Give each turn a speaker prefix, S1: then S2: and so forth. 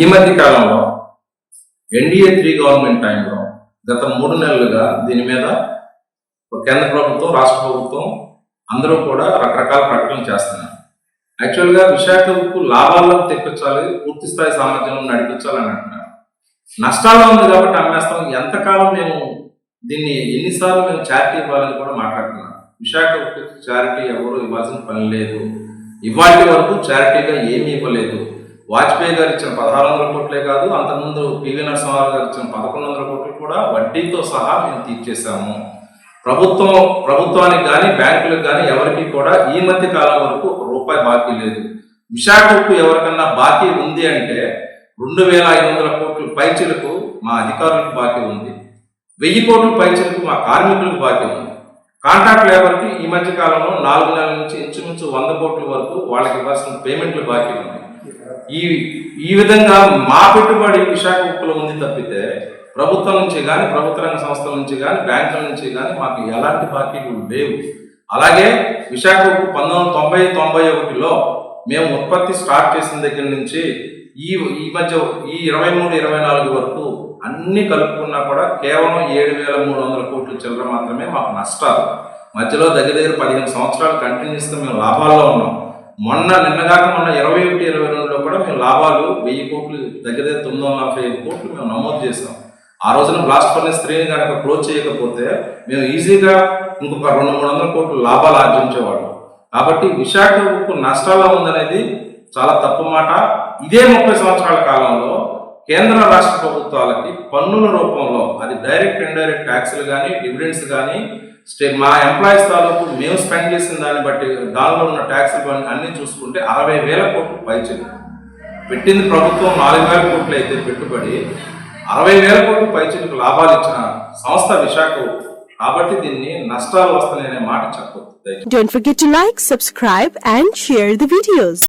S1: ఈ మధ్య కాలంలో ఎన్డీఏ త్రీ గవర్నమెంట్ టైంలో గత మూడు నెలలుగా దీని మీద కేంద్ర ప్రభుత్వం రాష్ట్ర ప్రభుత్వం అందరూ కూడా రకరకాల ప్రకటనలు చేస్తున్నారు. యాక్చువల్గా విశాఖ ఉక్కు లాభాల్లో తెప్పించాలి పూర్తి స్థాయి సామర్థ్యంలో నడిపించాలని అంటున్నారు. నష్టాల్లో ఉంది కాబట్టి అమ్మేస్తాం. ఎంతకాలం మేము దీన్ని ఎన్నిసార్లు మేము చారిటీ ఇవ్వాలని కూడా మాట్లాడుతున్నాం. విశాఖ ఉక్కు చారిటీ ఎవరు ఇవ్వాల్సిన పని లేదు. ఇవాటి వరకు చారిటీగా ఏమీ ఇవ్వలేదు. వాజ్పేయి గారు ఇచ్చిన పదహారు వందల కోట్లే కాదు అంతకుముందు పివి నరసింహారావు గారు ఇచ్చిన పదకొండు వందల కోట్లు కూడా వడ్డీతో సహా మేము తీర్చేశాము. ప్రభుత్వం ప్రభుత్వానికి కానీ బ్యాంకులకు కానీ ఎవరికి కూడా ఈ మధ్య కాలం వరకు ఒక రూపాయి బాకీ లేదు. విశాఖకు ఎవరికన్నా బాకీ ఉంది అంటే రెండు వేల ఐదు వందల కోట్ల పైచలకు మా అధికారులకు బాకీ ఉంది. వెయ్యి కోట్ల పైచలకు మా కార్మికులకు బాకీ ఉంది. కాంట్రాక్ట్ లేబర్కి ఈ మధ్య కాలంలో నాలుగు నెలల నుంచి ఇంచుమించు వంద కోట్ల వరకు వాళ్ళకి ఇవ్వాల్సిన పేమెంట్లు బాకీ ఉన్నాయి. ఈ ఈ విధంగా మా పెట్టుబడి విశాఖ ఉప్పులో ఉంది తప్పితే ప్రభుత్వం నుంచి కానీ ప్రభుత్వ రంగ సంస్థల నుంచి కానీ బ్యాంకుల నుంచి కానీ మాకు ఎలాంటి బాకీలు లేవు. అలాగే విశాఖ ఉప్పు పంతొమ్మిది వందల తొంభై తొంభై ఒకటిలో మేము ఉత్పత్తి స్టార్ట్ చేసిన దగ్గర నుంచి ఈ ఈ మధ్య ఈ ఇరవై మూడు ఇరవై నాలుగు వరకు అన్ని కలుపుకున్నా కూడా కేవలం ఏడు వేల మూడు వందల కోట్ల చిల్లర మాత్రమే మాకు నష్టాలు. మధ్యలో దగ్గర దగ్గర పదిహేను సంవత్సరాలు కంటిన్యూస్గా మేము లాభాల్లో ఉన్నాం. మొన్న నిన్నగాక మొన్న ఇరవై ఒకటి ఇరవై రెండులో కూడా మేము లాభాలు వెయ్యి కోట్లు దగ్గర దగ్గర తొమ్మిది వందల నలభై ఐదు కోట్లు మేము నమోదు చేసాం ఆ రోజున బ్లాస్ట్ ఫర్నెస్ త్రీని కనుక క్లోజ్ చేయకపోతే మేము ఈజీగా ఇంకొక రెండు మూడు వందల కోట్లు లాభాలు ఆర్జించేవాళ్ళం. కాబట్టి విశాఖ నష్టాల్లో ఉందనేది చాలా తప్పు మాట. ఇదే ముప్పై సంవత్సరాల కాలంలో కేంద్ర రాష్ట్ర ప్రభుత్వాలకి పన్నుల రూపంలో అది డైరెక్ట్ ఇండైరెక్ట్ ట్యాక్స్లు కానీ డివిడెండ్స్ కానీ స్టే మా ఎంప్లాయీస్ తాలూకు మేము స్పెండ్ చేసిన దాన్ని బట్టి దానిలో ఉన్న ట్యాక్స్లు అన్ని చూసుకుంటే అరవై వేల కోట్లు పైచలు పెట్టింది ప్రభుత్వం నాలుగు వేల కోట్లు అయితే పెట్టుబడి అరవై వేల కోట్లు పైచలకు లాభాలు ఇచ్చిన సంస్థ విశాఖ. కాబట్టి దీన్ని నష్టాలు వస్తాయనే మాట చెప్పొద్దు.
S2: Don't forget to like, subscribe and share the videos.